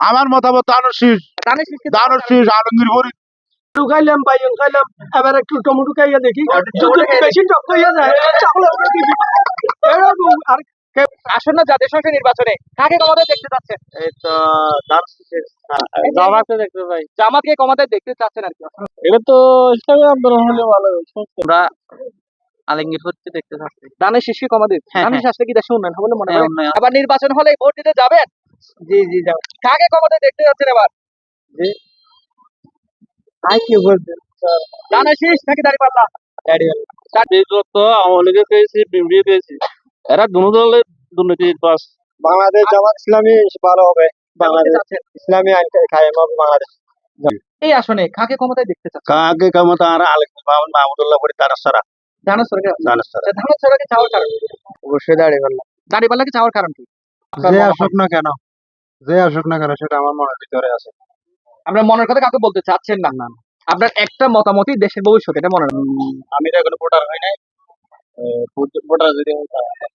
আমার মতামত দানোর শীষ ধানের শীষকে দানোর শীষ আলমগীর ফরিদ খাইলাম বাইয়ন খাইলাম এবার একটু টমেটো খাইয়া দেখি। যদি বেশি টক হইয়া যায় চাউল আমরা দিবি। এরকম আর আসন্ন জাতীয় সংসদ নির্বাচনে। কাকে ক্ষমতায় দেখতে চাচ্ছেন? এই তো জামাতে দেখতে পাই জামাতকে ক্ষমতায় দেখতে চাচ্ছেন আর কি। এটা তো ইসলামী আন্দোলন হলে ভালো আমরা আলমগীর ফরিদকে দেখতে চাচ্ছি। ধানের শীষকে ক্ষমতা দিতে হ্যাঁ, ধানের শীষ আসলে কি দেশে উন্নয়ন হবে মনে হ্যাঁ, করেন আবার নির্বাচন হলে ভোট দিতে যাবেন? জি জি যাও কাকে ক্ষমতায় দেখতে যাচ্ছেন এবার? আই কি শীষ নাকি দাঁড়িয়ে পাল্লা এরা বাংলাদেশ জামাত ইসলামী ভালো হবে। বাংলাদেশ ইসলামী আইন কায়েম হবে বাংলাদেশ। এই আসনে কাকে ক্ষমতায় দেখতে চাচ্ছেন? কাকে কামত আর মাহমুদ মাহমুদুল্লাহ পরি তার সারা সরকার তার সারা ধানের সরকারকে চাওয়ার কারণ অবশ্যই দাঁড়িয়ে পারলাম দাঁড়িয়ে পাল্লাকে চাওয়ার কারণ কি? যে আসুক না কেন। যে আসুক না কেন সেটা আমার মনের ভিতরে আছে। আপনার মনের কথা কাউকে বলতে চাচ্ছেন না। না আপনার একটা মতামতই দেশের ভবিষ্যৎ এটা মনে আমি তো এখনও ভোটার হই নাই। ভোটার যদি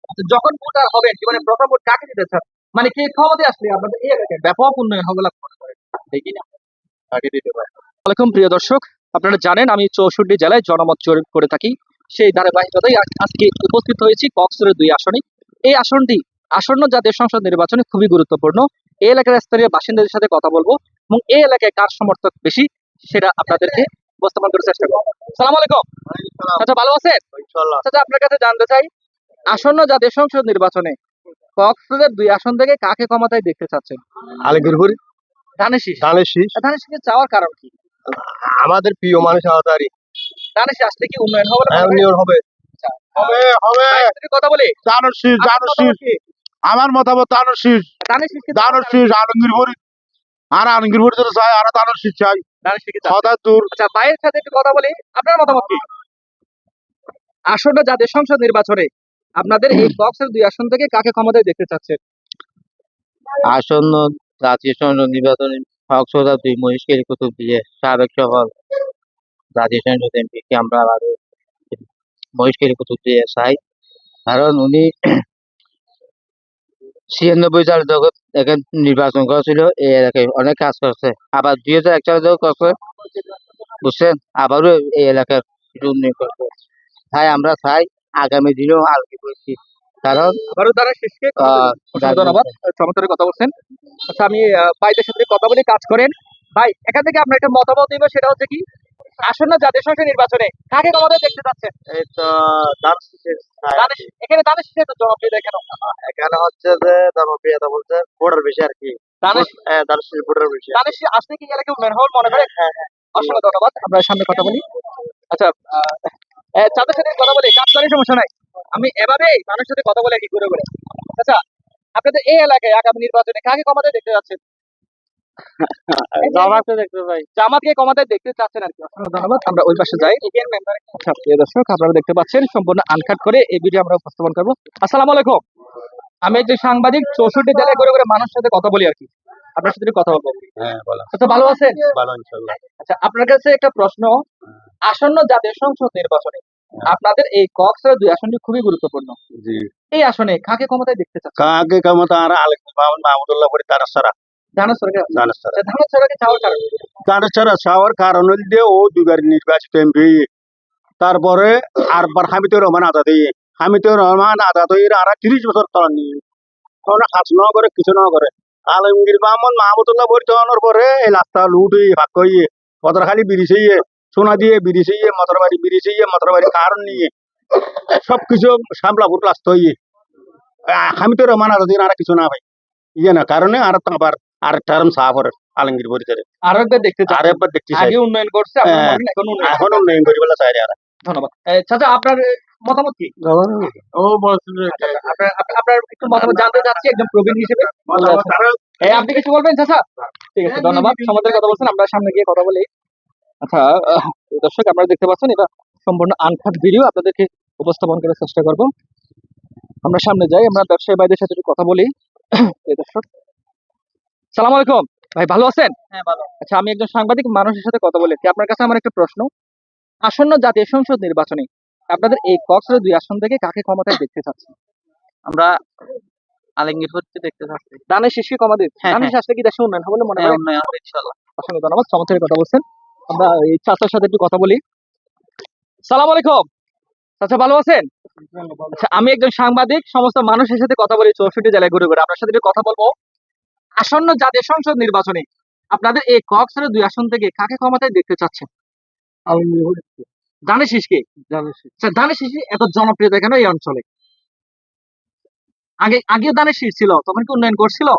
আচ্ছা, যখন ভোটার হবেন জীবনে প্রথম ভোট কাকে দিতে চান? মানে কে ক্ষমতায় আসলে আপনাদের এই এলাকায় ব্যাপক উন্নয়ন হবে মনে করেন? দেখি না তাকে দিতে আসসালামাইকুম প্রিয় দর্শক। আপনারা জানেন আমি চৌষট্টি জেলায় জনমত জরিপ করে থাকি। সেই ধারাবাহিকতায় আজ- আজকে উপস্থিত হয়েছি কক্সরের দুই আসনে। এই আসনটি আসন্ন জাতীয় সংসদ নির্বাচনে খুবই গুরুত্বপূর্ণ। এই এলাকার স্থানীয় বাসিন্দাদের সাথে কথা বলব এবং এই এলাকায় কার সমর্থক বেশি সেটা আপনাদেরকে উপস্থাপন করার চেষ্টা করব। সালাম আলাইকুম। আচ্ছা ভালো আছেন? আচ্ছা আপনার কাছে জানতে চাই আসন্ন জাতীয় সংসদ নির্বাচনে কক্সবাজার দুই আসন থেকে কাকে ক্ষমতায় দেখতে চাচ্ছেন? চাওয়ার কারণ কি? আমাদের প্রিয় মানুষ আওতারি। ধানের আসলে কি উন্নয়ন হবে উন্নয়ন হবে। হবে হবে। কথা বলি। দানোর শীষ আমার মতামত দানোর শীষ। ধানের শীষ আলমগীর ফরিদ আর আলমগীর ফরিদ চাই আর শীষ চাই। ধানের শীষকে চান। সদা দূর। আচ্ছা ভাইয়ের সাথে একটু কথা বলি। আপনার মতামত কি? আসন্ন জাতীয় সংসদ নির্বাচনে আপনাদের এই বক্সের দুই আসন থেকে কাকে ক্ষমতায় দেখতে চাচ্ছেন? আসন্ন জাতীয় সংসদ নির্বাচনে হকসদা দুই মহিষকের কুতুব দিয়ে সাবেক সফল জাতীয় সংসদ এমপিকে আমরা আরও মহিষকের কুতুব দিয়ে চাই। কারণ উনি ছিয়ানব্বই সালে যখন এখানে নির্বাচন করেছিল এই এলাকায় অনেক কাজ করছে। আবার দুই হাজার এক সালে যখন করছে বুঝছেন? আবারও এই এলাকার উন্নয়ন করছে। তাই আমরা চাই আগামী দিনেও আলোকে করছি কারণ আবারও ধানের শীষকে ধন্যবাদ। চমৎকার কথা বলছেন। আচ্ছা আমি ভাইদের সাথে কথা বলে কাজ করেন। ভাই এখান থেকে আপনার একটা মতামত দিব সেটা হচ্ছে কি আসন্ন জাতীয় সংসদ নির্বাচনে কাকে ক্ষমতায় দেখতে চাচ্ছেন? এই তো এখানে জনপ্রিয়তা কেন এখানে হচ্ছে যে জনপ্রিয়তা বলতে ভোটার বেশি আর কি। হ্যাঁ দানোর শীষ ভোটার বেশি ধানের আসলে কি এলাকায় উন্নয়ন হওয়ার মনে করেন অসংখ্য ধন্যবাদ। আমরা সামনে কথা বলি। আচ্ছা সাথে কথা বলি কাজ করার সমস্যা নাই। আমি এভাবেই মানুষের সাথে কথা বলে কি করে করে আচ্ছা আপনাদের এই এলাকায় আগামী নির্বাচনে কাকে ক্ষমতায় দেখতে যাচ্ছেন জামাতে দেখতে পাই জামাতকে ক্ষমতায় দেখতে চাচ্ছেন আর কি। ধন্যবাদ। আমরা ওই পাশে যাই। আচ্ছা প্রিয় দর্শক আপনারা দেখতে পাচ্ছেন সম্পূর্ণ আনকাট করে এই ভিডিও আমরা উপস্থাপন করব। আসসালামু আলাইকুম। আমি একজন সাংবাদিক চৌষট্টি জেলায় করে করে মানুষের সাথে কথা বলি আর কি। আপনার সাথে কথা বলব। হ্যাঁ বলো। আচ্ছা ভালো আছেন? ভালো ইনশাআল্লাহ। আচ্ছা আপনার কাছে একটা প্রশ্ন। আসন্ন জাতীয় সংসদ নির্বাচনে আপনাদের এই কক্সের দুই আসনটি খুবই গুরুত্বপূর্ণ। জি। এই আসনে কাকে ক্ষমতায় দেখতে চাচ্ছেন? কাকে কামত আর মাহমুদ মাহমুদুল্লাহ পরি তার সারা চাওয়ার কারণ ও দুবার নির্বাচিত এমপি। তারপরে আরবার হামিদুর রহমান আজাদ হামিদুর রহমান আজাদ আর তিরিশ বছর তলা নিয়ে। তখন কাজ ন করে কিছু ন করে আলমগীর মাহমুদ মাহমুদুল্লাহ ভরি তখনের পরে এই রাস্তা লুট হয়ে ভাগ হইয়ে পদরখালি ইয়ে সোনা দিয়ে ইয়ে মটর বাড়ি ইয়ে মটর বাড়ি কারণ নিয়ে সবকিছু সামলাপুর প্লাস্ট হইয়ে। হামিদুর রহমান আজাদ আর কিছু না ভাই। ইয়ে না কারণে আর আবার আর টার্ম সাফর আলমগীর ভরিতে আরও একবার দেখতে চান একবার দেখতে আগে উন্নয়ন করছে আপনার হ্যাঁ। এখন এখন উন্নয়ন করি বলে চাই আর। ধন্যবাদ। চাচা আপনার মতামত কি? ও বলছিল আপনার আপনার- একটু মতামত জানতে চাচ্ছি একজন প্রবীণ হিসেবে। এ, আপনি কিছু বলবেন চাচা? ঠিক আছে ধন্যবাদ। সমাজের কথা বলছেন আমরা সামনে গিয়ে কথা বলি। আচ্ছা দর্শক আপনারা দেখতে পাচ্ছেন এটা সম্পূর্ণ আনখাট ভিডিও আপনাদেরকে উপস্থাপন করার চেষ্টা করব। আমরা সামনে যাই আমরা ব্যবসায়ী ভাইদের সাথে একটু কথা বলি। এই দর্শক সালাম আলাইকুম। ভাই ভালো আছেন? হ্যাঁ ভালো আচ্ছা আমি একজন সাংবাদিক মানুষের সাথে কথা বলি। কি আপনার কাছে আমার একটা প্রশ্ন। আসন্ন জাতীয় সংসদ নির্বাচনে আপনাদের এই কক্সের দুই আসন থেকে কাকে ক্ষমতায় দেখতে চাচ্ছেন? আমরা আলিঙ্গির হচ্ছে দেখতে থাকছে দানের শীর্ষে কমা হ্যাঁ, দানের আসলে কি দেশে উন্নয়ন হবে মনে হ্যাঁ উন্নয়ন হবে ইনশাল্লাহ অসংখ্য ধন্যবাদ। চমৎকার কথা বলছেন। আমরা এই চাচার সাথে একটু কথা বলি। সালাম আলাইকুম। চাচা ভালো আছেন? আচ্ছা আমি একজন সাংবাদিক সমস্ত মানুষের সাথে কথা বলি চৌষট্টি জেলায় ঘুরে ঘুরে। আপনার সাথে কথা বলব। আসন্ন জাতীয় সংসদ নির্বাচনে আপনাদের এই কক্সের দুই আসন থেকে কাকে ক্ষমতায় দেখতে চাচ্ছেন? শীষকে আচ্ছা শীষ এত জনপ্রিয়তা কেন এই অঞ্চলে। আগে আগে শীষ ছিল তখন কি উন্নয়ন করছিল?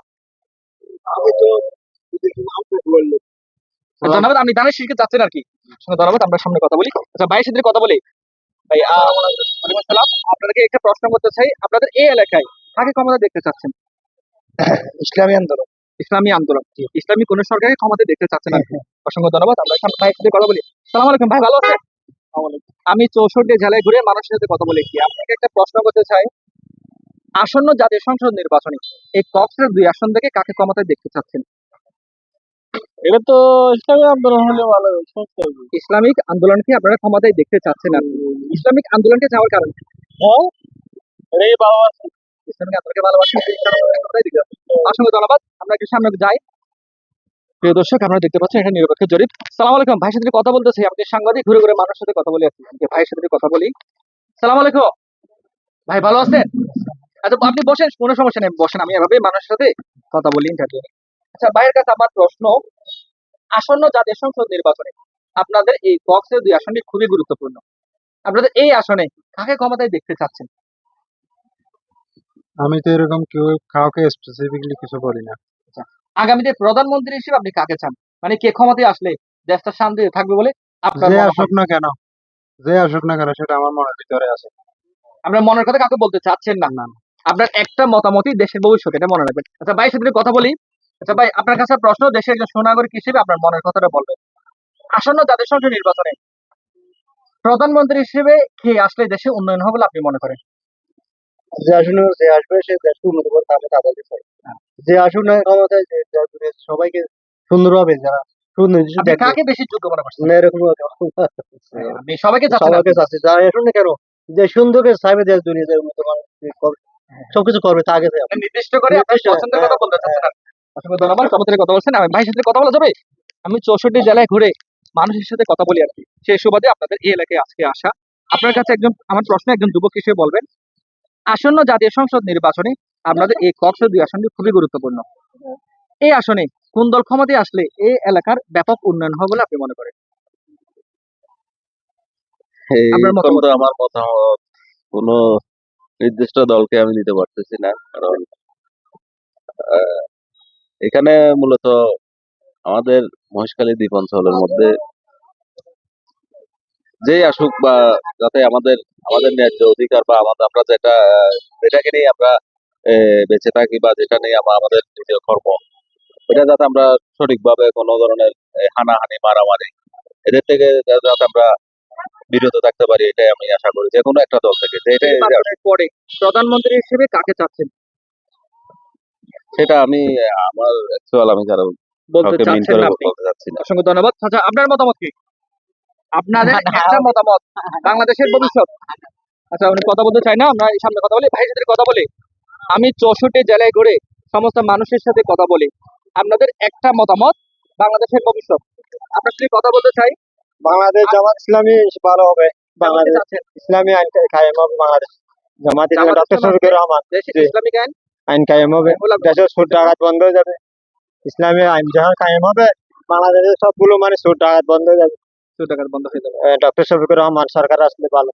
আচ্ছা, ধন্যবাদ শীষকে চাচ্ছেন আর কি। ধন্যবাদ আমরা সামনে কথা বলি। আচ্ছা ভাইয়ের সাথে কথা বলি। ভাই আপনাদেরকে একটা প্রশ্ন করতে চাই। আপনাদের এই এলাকায় কাকে ক্ষমতা দেখতে চাচ্ছেন? ইসলামী আন্দোলন ইসলামী আন্দোলন। ইসলামী কোন সরকারকে ক্ষমতা দেখতে চাচ্ছেন আর কি। অসংখ্য ধন্যবাদ। আমরা সাথে কথা বলি। সালাম আলাইকুম। ভাই ভালো আছেন? আমি চৌষট্টি জেলায় ঘুরে মানুষের সাথে কথা বলেছি। আপনাকে একটা প্রশ্ন করতে চাই। আসন্ন জাতীয় সংসদ নির্বাচনে এই কক্সের দুই আসন থেকে কাকে ক্ষমতায় দেখতে চাচ্ছেন? এটা তো ইসলামী আন্দোলন হলে ভালো ইসলামিক আন্দোলনকে আপনারা ক্ষমতায় দেখতে চাচ্ছেন ইসলামিক আন্দোলনকে চাওয়ার কারণ কি? আপনি বসেন। কোনো সমস্যা নেই। বসেন। আমি এভাবে মানুষের সাথে কথা বলি আচ্ছা ভাইয়ের কাছে আমার প্রশ্ন, আসন্ন জাতীয় সংসদ নির্বাচনে আপনাদের এই বক্সের দুই আসনটি খুবই গুরুত্বপূর্ণ। আপনাদের এই আসনে কাকে ক্ষমতায় দেখতে চাচ্ছেন? আমি তো এরকম কেউ কাউকে স্পেসিফিকলি কিছু বলি না আগামীতে প্রধানমন্ত্রী হিসেবে আপনি কাকে চান? মানে কে ক্ষমতায় আসলে দেশটা শান্তিতে থাকবে বলে আপনার যে আসুক না কেন যে আসুক না কেন সেটা আমার মনের ভিতরে আছে। আমরা মনের কথা কাউকে বলতে চাচ্ছেন না। না আপনার একটা মতামতই দেশের ভবিষ্যৎ এটা মনে রাখবেন। আচ্ছা ভাই সাথে কথা বলি। আচ্ছা ভাই আপনার কাছে প্রশ্ন দেশের একজন সুনাগরিক হিসেবে আপনার মনের কথাটা বলবেন আসন্ন জাতীয় সংসদ নির্বাচনে প্রধানমন্ত্রী হিসেবে কে আসলে দেশে উন্নয়ন হবে বলে আপনি মনে করেন? যে আসুন যে আসবে সে দেশকে উন্নত তাদেরকে চাই। যে আসুন না ক্ষমতায় যে যে সবাইকে সুন্দরভাবে যারা সুনির্দিষ্ট আপনি দেখবে কাকে বেশি যোগ্য মনে করছেন? না এরকম সবাইকে সবাইকে চাচ্ছে। যারা আসুন কেন যে সুন্দরকে চাইবে দেশ দুনিয়া যে উন্নত মানের যে করবে, সবকিছু করবে তাকে নির্দিষ্ট করে আপনার পছন্দের হ্যাঁ, কথা বলতে চাচ্ছেন অসংখ্য ধন্যবাদ। চমৎকার কথা বলছেন আমি ভাইয়ের সাথে কথা বলা যাবে? আমি চৌষট্টি জেলায় ঘুরে মানুষের সাথে কথা বলি আর কি। সেই সুবাদে আপনাদের এই এলাকায় আজকে আসা। আপনার কাছে একজন আমার প্রশ্ন একজন যুবক হিসেবে বলবেন আসন্ন জাতীয় সংসদ নির্বাচনে আপনাদের এই কক্স দুই আসনটি খুবই গুরুত্বপূর্ণ। এই আসনে কোন দল ক্ষমতায় আসলে এই এলাকার ব্যাপক উন্নয়ন হবে বলে আপনি মনে করেন? আমার মতামত কোন নির্দিষ্ট দলকে আমি দিতে পারতেছি না কারণ এখানে মূলত আমাদের মহেশখালী দ্বীপ অঞ্চলের মধ্যে যেই আসুক বা যাতে আমাদের আমাদের ন্যায্য অধিকার বা আমাদের আমরা যেটা যেটাকে নিয়ে আমরা বেঁচে থাকি বা যেটা নিয়ে আমরা আমাদের নিজের কর্ম এটা যাতে আমরা সঠিকভাবে কোনো ধরনের হানাহানি মারামারি এদের থেকে যাতে আমরা বিরত থাকতে পারি এটাই আমি আশা করি। যে কোনো একটা দল থেকে পরে প্রধানমন্ত্রী হিসেবে কাকে চাচ্ছেন? সেটা আমি আমার অ্যাকচুয়াল আমি কারও বলতে আপনি। বলতে চাচ্ছি না। অসংখ্য ধন্যবাদ। আচ্ছা আপনার মতামত কি? আপনাদের একটা মতামত বাংলাদেশের ভবিষ্যৎ। আচ্ছা উনি কথা বলতে চাই না? আমরা এই সামনে কথা বলি ভাইয়ের সাথে কথা বলি। আমি চৌষট্টি জেলায় ঘুরে সমস্ত মানুষের সাথে কথা বলি। আপনাদের একটা মতামত বাংলাদেশের ভবিষ্যৎ। আপনার সাথে কথা বলতে চাই। বাংলাদেশ জামাত ইসলামী ভালো হবে। বাংলাদেশ ইসলামী আইন কায়েম হবে বাংলাদেশ। জামাত ইসলামী ডক্টর ইসলাম শফিকুর রহমান ইসলামিক আইন? আইন কায়েম হবে। বললাম, দেশের সুদ ডাকাত বন্ধ হয়ে যাবে। ইসলামী আইন যখন কায়েম হবে বাংলাদেশের সবগুলো মানে সুদ ডাকাত বন্ধ হয়ে যাবে। সুদ বন্ধ হয়ে যাবে। ডক্টর শফিকুর রহমান সরকার আসলে ভালো।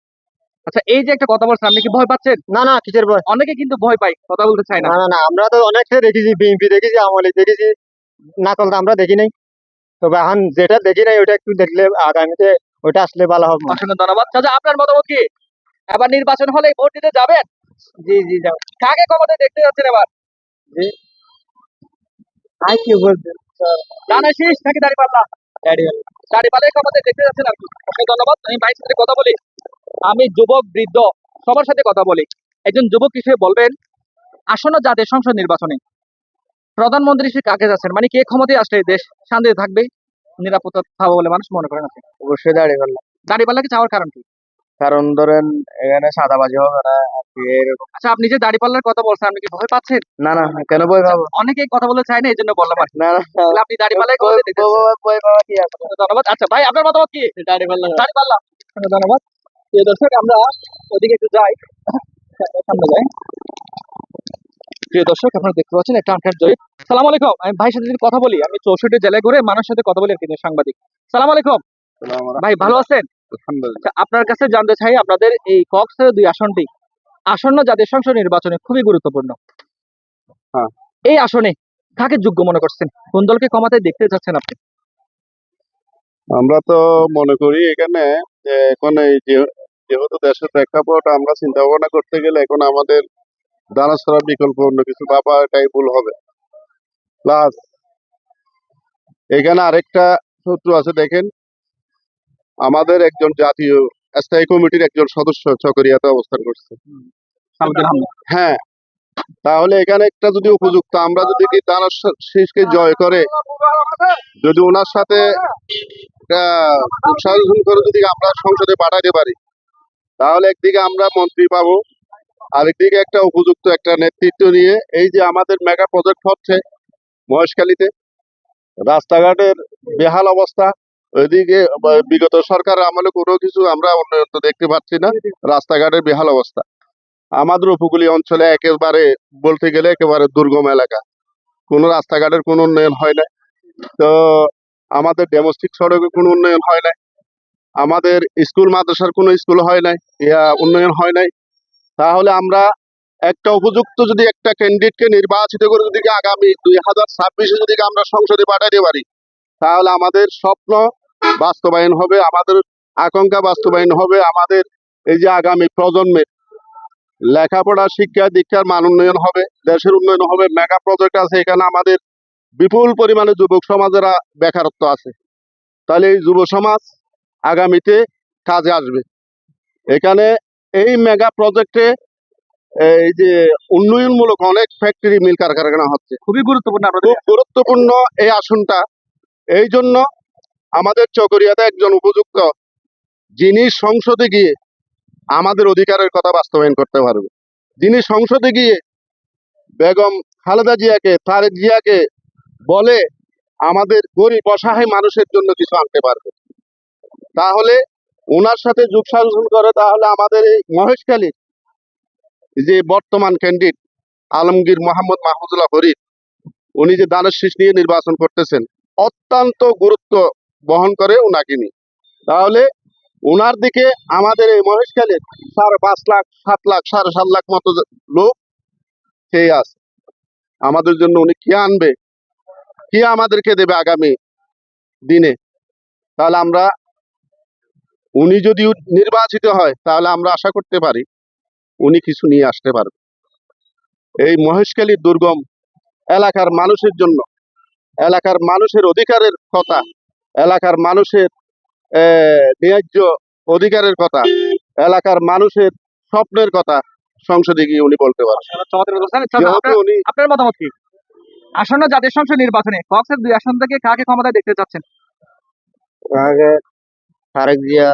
আচ্ছা এই যে একটা কথা বলছেন আপনি কি ভয় পাচ্ছেন? না না কিসের ভয়? অনেকে কিন্তু ভয় পায় কথা বলতে চায় না। না না না আমরা তো অনেক দেখেছি বিএনপি দেখেছি আওয়ামী দেখেছি নাকল তো আমরা দেখি নাই। তবে এখন যেটা দেখি নাই ওটা একটু দেখলে আগামীতে ওটা আসলে ভালো হবে। অসংখ্য ধন্যবাদ। চাচা আপনার মতামত কি? এবার নির্বাচন হলে ভোট দিতে যাবেন? জি জি কাকে ক্ষমতায় দেখতে যাচ্ছেন এবার? আই কি বলতে ডানা শীষ নাকি দাঁড়িপাল্লা আমাদের দেখতে যাচ্ছেন ধন্যবাদ। আমি ভাইয়ের সাথে কথা বলি। আমি যুবক বৃদ্ধ সবার সাথে কথা বলি। একজন যুবক হিসেবে বলবেন আসন্ন জাতীয় সংসদ নির্বাচনে প্রধানমন্ত্রী হিসেবে কাকে যাচ্ছেন? মানে কে ক্ষমতায় আসলে দেশ শান্তিতে থাকবে? নিরাপত্তা থাকবে বলে মানুষ মনে করেন আপনি। অবশ্যই দাঁড়িয়ে দাঁড়িয়ে পাল্লাকে চাওয়ার কারণ কি? কারণ ধরেন এখানে সাদাবাজি হবে না এরকম আচ্ছা আপনি যে দাড়িপাল্লার কথা বলছেন আপনি কি ভয় পাচ্ছেন? না না কেন বই পাবো? অনেকেই কথা বলতে চায় না এই জন্য বললাম আর না না আপনি কথা। পাওয়া কি আছে? ধন্যবাদ। আচ্ছা ভাই আপনার মতামত কি? দাড়িপাল্লা দাড়িপাল্লা ধন্যবাদ প্রিয় দর্শক আমরা ওদিকে একটু যাই। সামনে যাই। প্রিয় দর্শক আপনারা দেখতে পাচ্ছেন একটা আনখান জয়ী। সালাম আলাইকুম। আমি ভাইয়ের সাথে যদি কথা বলি আমি চৌষট্টি জেলায় ঘুরে মানুষের সাথে কথা বলি কিন্তু সাংবাদিক। সালাম আলাইকুম। ভাই ভালো আছেন? আচ্ছা আপনার কাছে জানতে চাই আপনাদের এই কক্সের দুই আসনটি। আসন্ন জাতীয় সংসদ নির্বাচনে খুবই গুরুত্বপূর্ণ। হ্যাঁ। এই আসনে কাকে যোগ্য মনে করছেন? কোন দলকে ক্ষমতায় দেখতে চাচ্ছেন আপনি? আমরা তো মনে করি এখানে যে এখন এই যেহেতু দেশের প্রেক্ষাপট আমরা চিন্তা ভাবনা করতে গেলে এখন আমাদের দানা ছাড়া বিকল্প অন্য কিছু ভাবা এটাই ভুল হবে। প্লাস এখানে আরেকটা সূত্র আছে দেখেন আমাদের একজন জাতীয় স্থায়ী কমিটির একজন সদস্য চকরিয়াতে অবস্থান করছে। হ্যাঁ। তাহলে এখানে একটা যদি উপযুক্ত আমরা যদি কি দানা শীষকে জয় করে যদি ওনার সাথে উৎসাহন করে যদি আমরা সংসদে পাঠাতে পারি তাহলে একদিকে আমরা মন্ত্রী পাবো আরেকদিকে একটা উপযুক্ত একটা নেতৃত্ব নিয়ে এই যে আমাদের মেগা প্রজেক্ট হচ্ছে মহেশখালীতে রাস্তাঘাটের বেহাল অবস্থা ওইদিকে বিগত সরকার আমলে কোনো কিছু আমরা উন্নয়ন দেখতে পাচ্ছি না। রাস্তাঘাটের বেহাল অবস্থা। আমাদের উপকূলীয় অঞ্চলে একেবারে বলতে গেলে একেবারে দুর্গম এলাকা। কোনো রাস্তাঘাটের কোনো উন্নয়ন হয় না তো আমাদের ডোমেস্টিক সড়কে কোনো উন্নয়ন হয় নাই। আমাদের স্কুল, মাদ্রাসার কোনো স্কুল হয় নাই। ইয়া উন্নয়ন হয় নাই। তাহলে আমরা একটা উপযুক্ত যদি একটা ক্যান্ডিডেটকে নির্বাচিত করে যদি আগামী দুই হাজার ছাব্বিশে যদি আমরা সংসদে পাঠাতে পারি, তাহলে আমাদের স্বপ্ন বাস্তবায়ন হবে আমাদের আকাঙ্ক্ষা বাস্তবায়ন হবে আমাদের এই যে আগামী প্রজন্মের লেখাপড়া শিক্ষা দীক্ষার মান উন্নয়ন হবে দেশের উন্নয়ন হবে মেগা প্রজেক্ট আছে এখানে আমাদের বিপুল পরিমাণে যুবক সমাজেরা বেকারত্ব আছে। তাহলে এই যুব সমাজ আগামীতে কাজে আসবে। এখানে এই মেগা প্রজেক্টে এই যে উন্নয়নমূলক অনেক ফ্যাক্টরি মিল কারখানা হচ্ছে। খুবই গুরুত্বপূর্ণ খুব গুরুত্বপূর্ণ এই আসনটা। এই জন্য আমাদের চকরিয়াতে একজন উপযুক্ত যিনি সংসদে গিয়ে আমাদের অধিকারের কথা বাস্তবায়ন করতে পারবে। যিনি সংসদে গিয়ে বেগম খালেদা জিয়াকে তারেক জিয়াকে বলে আমাদের গরিব, অসহায় মানুষের জন্য কিছু আনতে পারবে। তাহলে ওনার সাথে যুগ সাধন করে তাহলে আমাদের এই মহেশখালীর যে বর্তমান ক্যান্ডিডেট আলমগীর মোহাম্মদ মাহমুদুল্লাহ ফরিদ, উনি যে দানের শীষ নিয়ে নির্বাচন করতেছেন, অত্যন্ত গুরুত্ব বহন করে উনাকে নিয়ে। তাহলে উনার দিকে আমাদের এই মহেশখালীর সাড়ে পাঁচ লাখ, সাত লাখ, সাড়ে সাত লাখ মতো লোক খেয়ে আছে। আমাদের জন্য উনি কি আনবে? কি আমাদেরকে দেবে আগামী দিনে? তাহলে আমরা, উনি যদি নির্বাচিত হয়, তাহলে আমরা আশা করতে পারি উনি কিছু নিয়ে আসতে পারবে। এই মহেশখালীর দুর্গম এলাকার মানুষের জন্য, এলাকার মানুষের অধিকারের কথা এলাকার মানুষের ন্যায্য অধিকারের কথা এলাকার মানুষের স্বপ্নের কথা সংসদে গিয়ে উনি বলতে পারেন। আপনার- মতামত কি? আসন্ন জাতীয় সংসদ নির্বাচনে কক্সের দুই আসন থেকে কাকে ক্ষমতায় দেখতে চাচ্ছেন? তারেক জিয়া।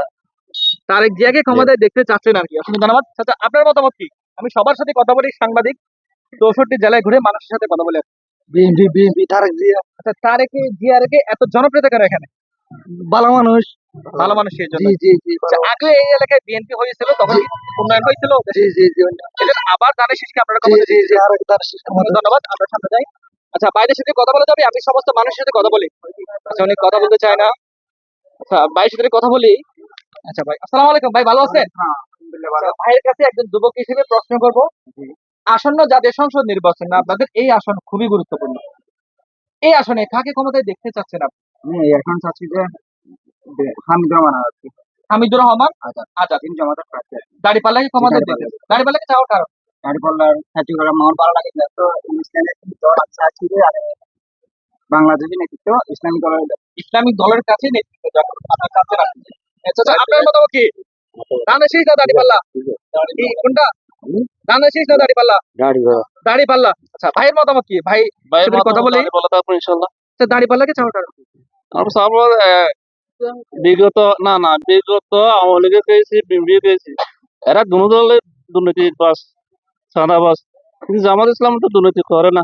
তারেক জিয়াকে ক্ষমতায় দেখতে চাচ্ছেন আর কি। অসংখ্য ধন্যবাদ। আচ্ছা আপনার মতামত কি? আমি সবার সাথে কথা বলি সাংবাদিক চৌষট্টি জেলায় ঘুরে মানুষের সাথে কথা বলে বিএনপি বিএনপি তারেক জিয়া আচ্ছা তারেক জিয়ারকে এত জনপ্রিয়তা কেন এখানে? ভালো মানুষ। ভালো মানুষ সেই জন্য। জি জি জি আচ্ছা, আগে এই এলাকায় বিএনপি হয়েছিল তখন উন্নয়ন হয়েছিল? জি জি জি এজন্য আবার শীষকে আপনারা জি জি শেষ ধন্যবাদ আমরা সামনে যাই। আচ্ছা বাইরের সাথে কথা বলা যাবে? আমি সমস্ত মানুষের সাথে কথা বলি। আচ্ছা উনি কথা বলতে চায় না। আচ্ছা ভাইয়ের সাথে কথা বলি। আচ্ছা ভাই আসসালামু আলাইকুম ভাই ভালো আছেন? আচ্ছা, ভাইয়ের কাছে একজন যুবক হিসেবে প্রশ্ন করব। আসন্ন জাতীয় সংসদ নির্বাচন আপনাদের এই আসন খুবই গুরুত্বপূর্ণ। এই আসনে কাকে ক্ষমতায় দেখতে চাচ্ছেন আপনি? হ্যাঁ এখন চাচ্ছি যে হামিদ রহমান হামিদুর রহমান? আজাদ। তিন জমাতের প্রার্থী দাড়িপাল্লাকে ক্ষমতায় দেখতে দাড়িপাল্লাকে চাওয়ার কারণ? দাঁড়িপাল্লার করা আমার ভালো লাগে না তো দল আছে যে আর নেতৃত্ব ইসলামিক দলের ইসলামিক দলের কাছে নেতৃত্ব আপনার আচ্ছা আপনার মতামত দাড়িপাল্লা। কি কোনটা? শীষ না আচ্ছা ভাইয়ের মতামত কি? ভাই ভাইয়ের কথা বলি? কারণ আমরা বিগত না না বিগত আওয়ামী লীগে পেয়েছি বিএনপি পেয়েছি এরা দুনো দলের দুর্নীতি বাস সাদাবাস কিন্তু জামাত ইসলাম তো দুর্নীতি করে না।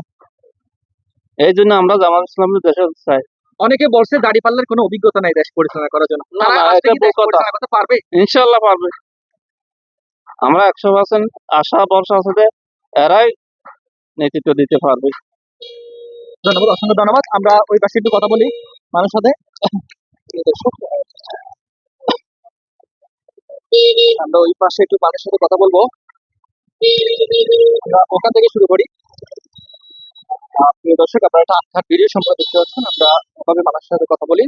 এই জন্য আমরা জামাত ইসলাম দেশে চাই। অনেকে বলছে দাড়ি পাল্লার কোনো অভিজ্ঞতা নাই দেশ পরিচালনা করার জন্য। তারা পারবে? ইনশাল্লাহ পারবে। আমরা একশো পার্সেন্ট আশা, ভরসা আছে এরাই নেতৃত্ব দিতে পারবে। ধন্যবাদ, অসংখ্য ধন্যবাদ। আমরা ওই পাশে একটু কথা বলি মানুষ সাথে। আমরা ওই পাশে একটু মানুষের সাথে কথা বলব। ওখান থেকে শুরু করি। প্রিয় দর্শক, আপনারা একটা আখ্যাত ভিডিও সম্পর্কে দেখতে পাচ্ছেন, আমরা ওভাবে মানুষের সাথে কথা বলি।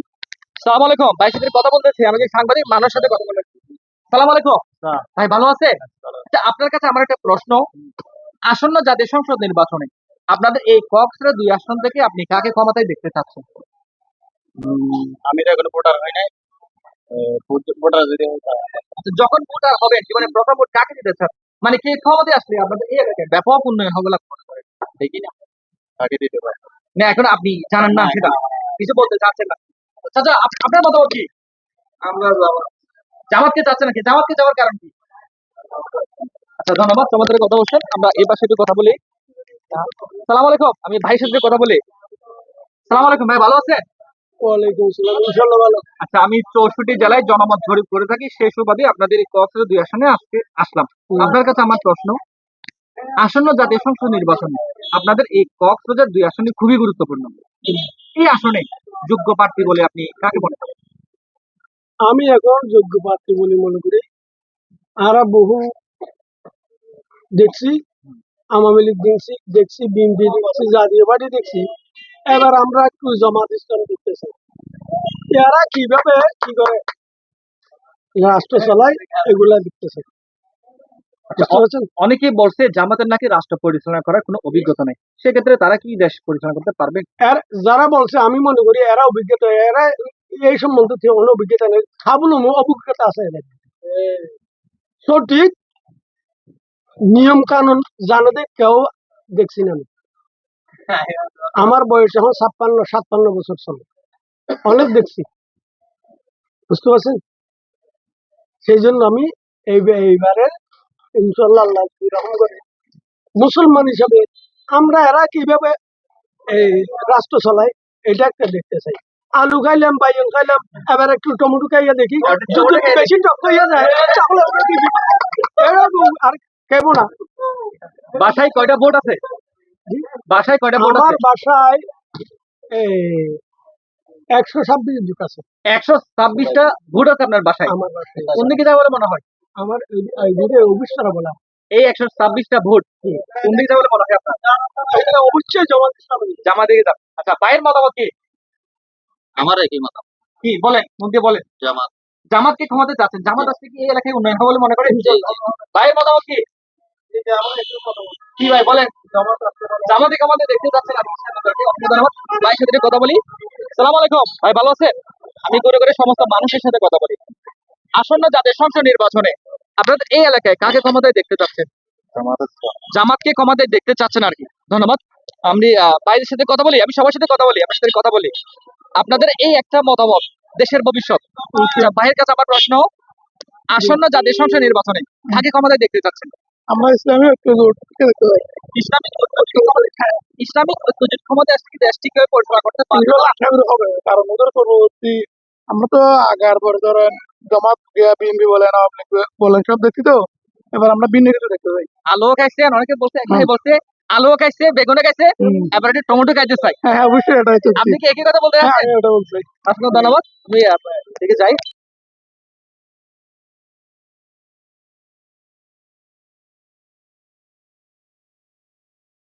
সালাম আলাইকুম। ভাই সাথে কথা বলতেছি আমি সাংবাদিক মানুষের সাথে কথা বলতেছি সালাম আলাইকুম। ভাই ভালো আছে আচ্ছা, আপনার কাছে আমার একটা প্রশ্ন। আসন্ন জাতীয় সংসদ নির্বাচনে আপনাদের এই কক্সের দুই আসন থেকে আপনি কাকে ক্ষমতায় দেখতে চাচ্ছেন? আমি তো এখনও ভোটার হয় নাই। ভোটার যদি আচ্ছা, যখন ভোটার হবেন জীবনে প্রথম ভোট কাকে দিতে চান? মানে কে ক্ষমতায় আসলে আপনাদের এই এলাকায় ব্যাপক উন্নয়ন হবে করেন? দেখি না। তাকে দিতে না এখন আপনি জানেন না সেটা কিছু বলতে চাচ্ছেন না। আচ্ছা আপনার মতামত কি? আমরা জামাতকে চাচ্ছেন নাকি? জামাতকে যাওয়ার কারণ কি? আচ্ছা ধন্যবাদ। তোমাদের কথা বলছেন। আমরা এই পাশে একটু কথা বলি। সালাম আলাইকুম। আমি ভাইয়ের সাথে কথা বলি। সালাম আলাইকুম। ভাই ভালো আছেন? ওয়ালাইকুম আসসালাম ইনশাল্লাহ ভালো। আচ্ছা আমি চৌষট্টি জেলায় জনমত জরিপ করে থাকি। সেই সুবাদে আপনাদের এই দুই আসনে আজকে আসলাম। আপনার কাছে আমার প্রশ্ন। আসন্ন জাতীয় সংসদ নির্বাচনে আপনাদের এই কক্সবাজার দুই আসনে খুবই গুরুত্বপূর্ণ। এই আসনে যোগ্য প্রার্থী বলে আপনি কাকে মনে করেন? আমি এখন যোগ্য প্রার্থী বলে মনে করি। আমরা বহু দেখছি আওয়ামী লীগ দেখছি দেখছি বিএনপি দেখছি জাতীয় পার্টি দেখছি। এবার আমরা একটু জামাত ইসলাম দেখতেছি। এরা কীভাবে কি করে রাষ্ট্র চালায় এগুলা দেখতেছে। পারছেন? অনেকেই বলছে জামাতের নাকি রাষ্ট্র পরিচালনা করার কোনো অভিজ্ঞতা নেই। সেক্ষেত্রে তারা কি দেশ পরিচালনা করতে পারবে? যারা বলছে আমি মনে করি এরা অভিজ্ঞতা এরা এই সম্বন্ধে কোনো অভিজ্ঞতা নেই। খাবলো অভিজ্ঞতা আছে সঠিক নিয়ম কানুন কেউ দেখছি না। আমার বয়স এখন ছাপ্পান্ন সাতান্ন বছর চলে। অনেক দেখছি। বুঝতে পারছেন? সেই জন্য আমি এই এইবারে ইনশাল্লাহ আল্লাহ করে, মুসলমান হিসাবে আমরা এরা কীভাবে এই রাষ্ট্র চালায় এটা একটা দেখতে চাই। আলু খাইলাম বাইগন খাইলাম এবার একটু টমেটো খাইয়া দেখি। যদি বেশি টক হইয়া যায় আর খাইবো না। বাসায় কয়টা ভোট আছে? বাসায় কয়টা আমার আছে? বাসায় একশো ছাব্বিশ বুক আছে। একশো ছাব্বিশটা ভোট আছে আপনার বাসায়? আমার বাসায়। কোন দিকে যাবে বলে মনে হয়? আমার এই- এই বলা এই একশো ছাব্বিশটা ভোট কোন দিকে যাবে বলে মনে হয় আপনার? অবশ্যই জমা দিতে হবে জামা দিকে যান আচ্ছা ভাইয়ের মতামত কি? আমার একই মত কি? বলেন মুখ দিয়ে বলেন। জামাত। জামাতকে ক্ষমতা চাচ্ছেন। জামাত আসলে কি এই এলাকায় উন্নয়ন হবে বলে মনে করেন ভাইয়ের মতামত কি? কি ভাই বলেন। জামাতে কামাতে দেখতে যাচ্ছেন আপনি অসংখ্য ধন্যবাদ ভাইয়ের সাথে কথা বলি। সালাম আলাইকুম। ভাই ভালো আছেন? আমি করে করে সমস্ত মানুষের সাথে কথা বলি। আসন্ন জাতীয় সংসদ নির্বাচনে আপনাদের এই এলাকায় কাকে ক্ষমতায় দেখতে চাচ্ছেন? জামাতকে ক্ষমতায় দেখতে চাচ্ছেন আর কি। ধন্যবাদ। আমি বাইরের সাথে কথা বলি আমি সবার সাথে কথা বলি আপনার সাথে কথা বলি। আপনাদের এই একটা মতামত দেশের ভবিষ্যৎ। আচ্ছা, ভাইয়ের কাছে আমার প্রশ্ন। আসন্ন জাতীয় সংসদ নির্বাচনে কাকে ক্ষমতায় দেখতে চাচ্ছেন। আমরা ইসলামী দেখতে পাই ইসলামিক ক্ষমতায় ইসলামিক ঐক্যজোট ক্ষমতায় আসলে কি দেশ ঠিকভাবে পরিচালনা করতে পারবে? আশা করি হবে কারণ ওদের পরবর্তী আমরা তো আগার পরে ধরেন জামাত বিএনপি বলেন আওয়ামী বলেন সব দেখছি তো। এবার আমরা ভিন্ন কিছু দেখতে পাই আলু খাইছে আর অনেকে বলছে বলছে। আলু খাইছে বেগুনে খাইছে এবার একটু টমেটো খাইতে চাই। হ্যাঁ হ্যাঁ অবশ্যই এটা আপনি কি একই কথা বলতে হ্যাঁ অসংখ্য ধন্যবাদ। আমি যাই।